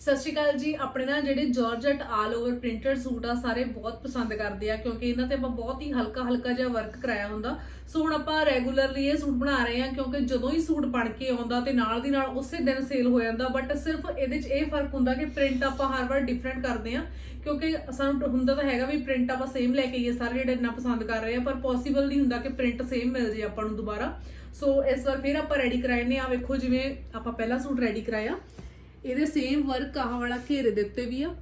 ਸਤਿ ਸ਼੍ਰੀ ਅਕਾਲ ਜੀ, ਆਪਣੇ ਨਾਲ ਜਿਹੜੇ georgette all over printed suit ਆ, ਸਾਰੇ ਬਹੁਤ ਪਸੰਦ ਕਰਦੇ ਆ, ਕਿਉਂਕਿ ਇਹਨਾਂ ਤੇ ਆਪਾਂ ਬਹੁਤ ਹੀ ਹਲਕਾ ਹਲਕਾ ਜਿਹਾ ਵਰਕ ਕਰਾਇਆ ਹੁੰਦਾ। ਸੋ ਹੁਣ ਆਪਾਂ ਰੈਗੂਲਰਲੀ ਇਹ ਸੂਟ ਬਣਾ ਰਹੇ ਆ, ਕਿਉਂਕਿ ਜਦੋਂ ਹੀ ਸੂਟ ਬਣ ਕੇ ਆਉਂਦਾ ਤੇ ਨਾਲ ਦੀ ਨਾਲ ਉਸੇ ਦਿਨ ਸੇਲ ਹੋ ਜਾਂਦਾ ਬਟ ਸਿਰਫ ਇਹਦੇ 'ਚ ਇਹ ਫ਼ਰਕ ਹੁੰਦਾ ਕਿ ਪ੍ਰਿੰਟ ਆਪਾਂ ਹਰ ਵਾਰ ਡਿਫਰੈਂਟ ਕਰਦੇ ਆ, ਕਿਉਂਕਿ ਸਾਨੂੰ ਹੁੰਦਾ ਤਾਂ ਹੈਗਾ ਵੀ ਪ੍ਰਿੰਟ ਆਪਾਂ ਸੇਮ ਲੈ ਕੇ ਆਈਏ, ਸਾਰੇ ਜਿਹੜੇ ਇੰਨਾ ਪਸੰਦ ਕਰ ਰਹੇ ਆ, ਪਰ ਪੋਸੀਬਲ ਨਹੀਂ ਹੁੰਦਾ ਕਿ ਪ੍ਰਿੰਟ ਸੇਮ ਮਿਲ ਜੇ ਆਪਾਂ ਨੂੰ ਦੁਬਾਰਾ। ਸੋ ਇਸ ਵਾਰ ਫਿਰ ਆਪਾਂ ਰੈਡੀ ਕਰਾਏ ਨੇ ਆ ਵੇਖੋ ਜਿਵੇਂ ਆਪਾਂ ਪਹਿਲਾ ਸੂਟ ਰੈਡੀ ਕਰਾਇਆ। ਇਹਦੇ ਸੇਮ ਵਰਕ ਆਹ ਵਾਲਾ ਘੇਰੇ ਦੇ ਉੱਤੇ ਵੀ ਆ,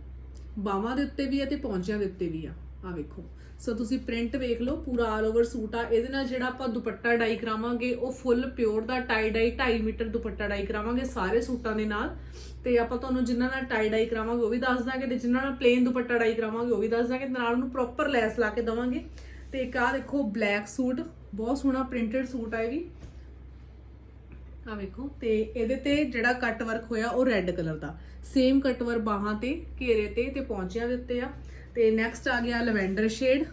ਬਾਹਾਂ ਦੇ ਉੱਤੇ ਵੀ ਆ ਤੇ ਪੌਂਚਿਆਂ ਦੇ ਉੱਤੇ ਵੀ ਆ। ਆ ਵੇਖੋ। ਸੋ ਤੁਸੀਂ ਪ੍ਰਿੰਟ ਵੇਖ ਲਓ, ਪੂਰਾ ਆਲ ਓਵਰ ਸੂਟ ਆ। ਇਹਦੇ ਨਾਲ ਜਿਹੜਾ ਆਪਾਂ ਦੁਪੱਟਾ ਡਾਈ ਕਰਾਵਾਂਗੇ, ਉਹ ਫੁੱਲ ਪਿਓਰ ਦਾ ਟਾਈ ਡਾਈ 2.5 ਮੀਟਰ ਦੁਪੱਟਾ ਡਾਈ ਕਰਾਵਾਂਗੇ ਸਾਰੇ ਸੂਟਾਂ ਦੇ ਨਾਲ। ਤੇ ਆਪਾਂ ਤੁਹਾਨੂੰ ਜਿਨ੍ਹਾਂ ਨਾਲ ਟਾਈ ਡਾਈ ਕਰਾਵਾਂਗੇ ਉਹ ਵੀ ਦੱਸ ਦਾਂਗੇ ਤੇ ਜਿਨ੍ਹਾਂ ਨਾਲ ਪਲੇਨ ਦੁਪੱਟਾ ਡਾਈ ਕਰਾਵਾਂਗੇ ਉਹ ਵੀ ਦੱਸ ਦਾਂਗੇ ਤੇ ਨਾਲ ਉਹਨੂੰ ਪ੍ਰੋਪਰ ਲੈਸ ਲਾ ਕੇ ਦਵਾਂਗੇ। ਤੇ ਇੱਕ ਆ ਦੇਖੋ ਬਲੈਕ ਸੂਟ, ਬਹੁਤ ਸੋਹਣਾ ਪ੍ਰਿੰਟਡ ਸੂਟ ਆ ਇਹ ਵੀ। ਆ ਵੇਖੋ, ਤੇ ਇਹਦੇ ਤੇ ਜਿਹੜਾ ਕੱਟ ਵਰਕ ਹੋਇਆ ਉਹ ਰੈੱਡ ਕਲਰ ਦਾ। ਸੇਮ ਕੱਟ ਵਰਕ ਬਾਹਾਂ ਤੇ, ਘੇਰੇ ਤੇ ਤੇ ਪੌਂਚਿਆਂ ਦੇ ਉੱਤੇ ਆ। ਤੇ ਨੈਕਸਟ ਆ ਗਿਆ ਲਵੈਂਡਰ ਸ਼ੇਡ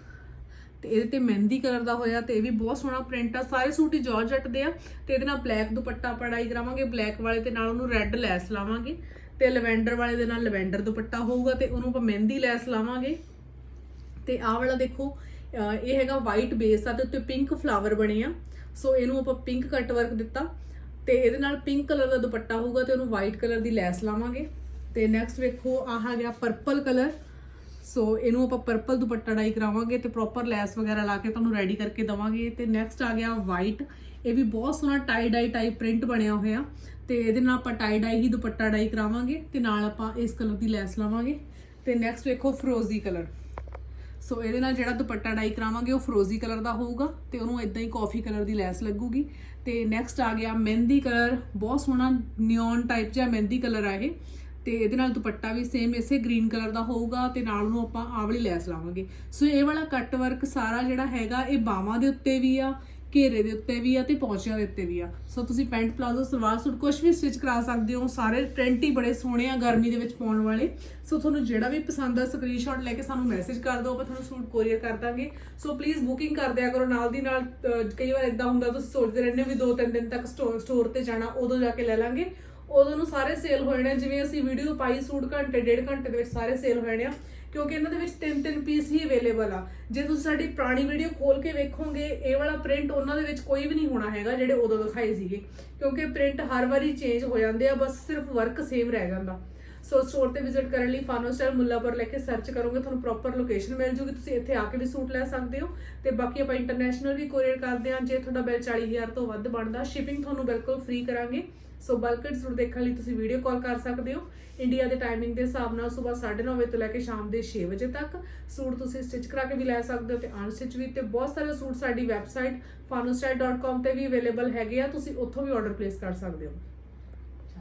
ਤੇ ਇਹਦੇ ਤੇ ਮਹਿੰਦੀ ਕਲਰ ਦਾ ਹੋਇਆ ਤੇ ਇਹ ਵੀ ਬਹੁਤ ਸੋਹਣਾ ਪ੍ਰਿੰਟ ਆ। ਸਾਰੇ ਸੂਟ ਹੀ ਜਾਰਜਟ ਦੇ ਆ। ਤੇ ਇਹਦੇ ਨਾਲ ਬਲੈਕ ਦੁਪੱਟਾ ਪੜਾਈ ਕਰਾਵਾਂਗੇ। ਬਲੈਕ ਵਾਲੇ ਤੇ ਨਾਲ ਉਹਨੂੰ ਰੈੱਡ ਲੈਸ ਲਾਵਾਂਗੇ। ਤੇ ਲਵੈਂਡਰ ਵਾਲੇ ਦੇ ਨਾਲ ਲਵੈਂਡਰ ਦੁਪੱਟਾ ਹੋਊਗਾ ਤੇ ਉਹਨੂੰ ਆਪਾਂ ਮਹਿੰਦੀ ਲੈਸ ਲਾਵਾਂਗੇ। ਤੇ ਆਹ ਵਾਲਾ ਦੇਖੋ ਇਹ ਹੈਗਾ ਵਾਈਟ ਬੇਸ ਆ ਤੇ ਉੱਤੇ ਪਿੰਕ ਫਲਾਵਰ ਬਣੇ ਆ। ਸੋ ਇਹਨੂੰ ਆਪਾਂ ਪਿੰਕ ਕੱਟ ਵਰਕ ਦਿੱਤਾ। ਤੇ ਇਹਦੇ ਨਾਲ ਪਿੰਕ ਕਲਰ ਦਾ ਦੁਪੱਟਾ ਹੋਊਗਾ ਤੇ ਉਹਨੂੰ ਵਾਈਟ ਕਲਰ ਦੀ ਲੈਸ ਲਾਵਾਂਗੇ। ਤੇ ਨੈਕਸਟ ਵੇਖੋ, ਆਹ ਆ ਗਿਆ ਪਰਪਲ ਕਲਰ ਸੋ ਇਹਨੂੰ ਆਪਾਂ ਪਰਪਲ ਦੁਪੱਟਾ ਡਾਈ ਕਰਾਵਾਂਗੇ ਤੇ ਪ੍ਰੋਪਰ ਲੈਸ ਵਗੈਰਾ ਲਾ ਕੇ ਤੁਹਾਨੂੰ ਰੈਡੀ ਕਰਕੇ ਦਵਾਂਗੇ। ਤੇ ਨੈਕਸਟ ਆ ਗਿਆ ਵਾਈਟ ਇਹ ਵੀ ਬਹੁਤ ਸੋਹਣਾ ਟਾਈ ਡਾਈ ਟਾਈਪ ਪ੍ਰਿੰਟ ਬਣਿਆ ਹੋਇਆ। ਤੇ ਇਹਦੇ ਨਾਲ ਆਪਾਂ ਟਾਈ ਡਾਈ ਹੀ ਦੁਪੱਟਾ ਡਾਈ ਕਰਾਵਾਂਗੇ ਤੇ ਨਾਲ ਆਪਾਂ ਇਸ ਕਲਰ ਦੀ ਲੈਸ ਲਾਵਾਂਗੇ। ਤੇ ਨੈਕਸਟ ਵੇਖੋ ਫਰੋਜ਼ੀ ਕਲਰ ਸੋ ਇਹਦੇ ਨਾਲ ਜਿਹੜਾ ਦੁਪੱਟਾ ਡਾਈ ਕਰਾਵਾਂਗੇ, ਉਹ ਫਰੋਜ਼ੀ ਕਲਰ ਦਾ ਹੋਊਗਾ ਤੇ ਉਹਨੂੰ ਇਦਾਂ ਹੀ ਕਾਫੀ ਕਲਰ ਦੀ ਲੈਸ ਲੱਗੂਗੀ। ਤੇ ਨੈਕਸਟ ਆ ਗਿਆ ਮਹਿੰਦੀ ਕਲਰ ਬਹੁਤ ਸੋਹਣਾ ਨਿਓਨ ਟਾਈਪ ਜਿਹਾ ਮਹਿੰਦੀ ਕਲਰ ਆ ਇਹ। ਤੇ ਇਹਦੇ ਨਾਲ ਦੁਪੱਟਾ ਵੀ ਸੇਮ ਇਸੇ ਗ੍ਰੀਨ ਕਲਰ ਦਾ ਹੋਊਗਾ ਤੇ ਨਾਲ ਉਹਨੂੰ ਆਪਾਂ ਆਵਲੀ ਲੈਸ ਲਾਵਾਂਗੇ। ਸੋ ਇਹ ਵਾਲਾ ਕੱਟ ਵਰਕ ਸਾਰਾ ਜਿਹੜਾ ਹੈਗਾ, ਇਹ ਬਾਹਾਂ ਦੇ ਉੱਤੇ ਵੀ ਆ ਘੇਰੇ ਦੇ ਉੱਤੇ ਵੀ ਆ ਤੇ ਪੌਂਚਿਆਂ ਦੇ ਉੱਤੇ ਵੀ ਆ। ਸੋ ਤੁਸੀਂ ਪੈਂਟ ਪਲਾਜ਼ੋ, ਸਲਵਾਰ ਸੂਟ ਕੁਝ ਵੀ ਸਟਿਚ ਕਰਾ ਸਕਦੇ ਹੋ। ਸਾਰੇ ਟ੍ਰੈਂਡ ਹੀ ਬੜੇ ਸੋਹਣੇ ਆ ਗਰਮੀ ਦੇ ਵਿੱਚ ਪਾਉਣ ਵਾਲੇ। ਸੋ ਤੁਹਾਨੂੰ ਜਿਹੜਾ ਵੀ ਪਸੰਦ ਆ ਸਕਰੀਨਸ਼ਾਟ ਲੈ ਕੇ ਸਾਨੂੰ ਮੈਸੇਜ ਕਰ ਦਿਓ, ਆਪਾਂ ਤੁਹਾਨੂੰ ਸੂਟ ਕੋਰੀਅਰ ਕਰ ਦਾਂਗੇ। ਸੋ ਪਲੀਜ਼ ਬੁਕਿੰਗ ਕਰ ਦਿਆ ਕਰੋ। ਨਾਲ ਦੀ ਨਾਲ ਕਈ ਵਾਰ ਇਦਾਂ ਹੁੰਦਾ, ਤੁਸੀਂ ਸੋਚਦੇ ਰਹਿੰਦੇ ਹੋ ਵੀ 2-3 ਦਿਨ ਤੱਕ ਸਟੋਰ ਤੇ ਜਾਣਾ, ਉਦੋਂ ਜਾ ਕੇ ਲੈ ਲਾਂਗੇ। ਉਦੋਂ ਨੂੰ ਸਾਰੇ ਸੇਲ ਹੋ ਜਾਣੇ ਆ। ਜਿਵੇਂ ਅਸੀਂ ਵੀਡੀਓ ਪਾਈ ਸੂਟ ਘੰਟੇ, ਡੇਢ ਘੰਟੇ ਦੇ ਵਿੱਚ ਸਾਰੇ ਸੇਲ ਹੋ ਜਾਣੇ ਆ। ਕਿਉਂਕਿ ਇਹਨਾਂ ਦੇ ਵਿੱਚ ਤਿੰਨ ਤਿੰਨ ਪੀਸ ਹੀ ਅਵੇਲੇਬਲ ਆ। ਜੇ ਤੁਸੀਂ ਸਾਡੀ ਪੁਰਾਣੀ ਵੀਡੀਓ ਖੋਲ ਕੇ ਵੇਖੋਗੇ, ਇਹ ਵਾਲਾ ਪ੍ਰਿੰਟ ਉਹਨਾਂ ਦੇ ਵਿੱਚ ਕੋਈ ਵੀ ਨਹੀਂ ਹੋਣਾ ਹੈਗਾ, ਜਿਹੜੇ ਉਦੋਂ ਦਿਖਾਏ ਸੀਗੇ। ਕਿਉਂਕਿ ਪ੍ਰਿੰਟ ਹਰ ਵਾਰੀ ਚੇਂਜ ਹੋ ਜਾਂਦੇ ਆ, ਬਸ ਸਿਰਫ ਵਰਕ ਸੇਮ ਰਹਿ ਜਾਂਦਾ। ਸੋ ਸਟੋਰ ਤੇ ਵਿਜ਼ਿਟ ਕਰਨ ਲਈ ਫਾਨੋ ਸਟਾਈਲ ਮੁੱਲਾਪੁਰ ਲੈ ਕੇ ਸਰਚ ਕਰੋਗੇ, ਤੁਹਾਨੂੰ ਪ੍ਰੋਪਰ ਲੋਕੇਸ਼ਨ ਮਿਲ ਜੂਗੀ। ਤੁਸੀਂ ਇੱਥੇ ਆ ਕੇ ਵੀ ਸੂਟ ਲੈ ਸਕਦੇ ਹੋ ਤੇ ਬਾਕੀ ਆਪਾਂ ਇੰਟਰਨੈਸ਼ਨਲ ਵੀ ਕੋਰੀਅਰ ਕਰਦੇ ਹਾਂ, ਜੇ ਤੁਹਾਡਾ ਬਿੱਲ 40000 ਤੋਂ ਵੱਧ ਬਣਦਾ ਸ਼ਿਪਿੰਗ ਤੁਹਾਨੂੰ ਬਿਲਕੁਲ ਫ੍ਰੀ ਕਰਾਂਗੇ। ਸੋ ਬਲਕਡ ਸੂਟ ਦੇਖਣ ਲਈ ਤੁਸੀਂ ਵੀਡੀਓ ਕਾਲ ਕਰ ਸਕਦੇ ਹੋ। ਇੰਡੀਆ ਦੇ ਟਾਈਮਿੰਗ ਦੇ ਹਿਸਾਬ ਨਾਲ ਸਵੇਰ 9:30 ਵਜੇ ਤੋਂ ਲੈ ਕੇ ਸ਼ਾਮ ਦੇ 6 ਵਜੇ ਤੱਕ ਸੂਟ ਤੁਸੀਂ ਸਟਿਚ ਕਰਾ ਕੇ ਵੀ ਲੈ ਸਕਦੇ ਹੋ ਤੇ ਅਨਸਟਿਚ ਵੀ ਤੇ ਬਹੁਤ ਸਾਰੇ ਸੂਟ ਸਾਡੀ ਵੈਬਸਾਈਟ fanosstyle.com ਤੇ ਵੀ ਅਵੇਲੇਬਲ ਹੈਗੇ ਆ, ਤੁਸੀਂ ਉੱਥੋਂ ਵੀ ਆਰਡਰ ਪਲੇਸ ਕਰ ਸਕਦੇ ਹੋ।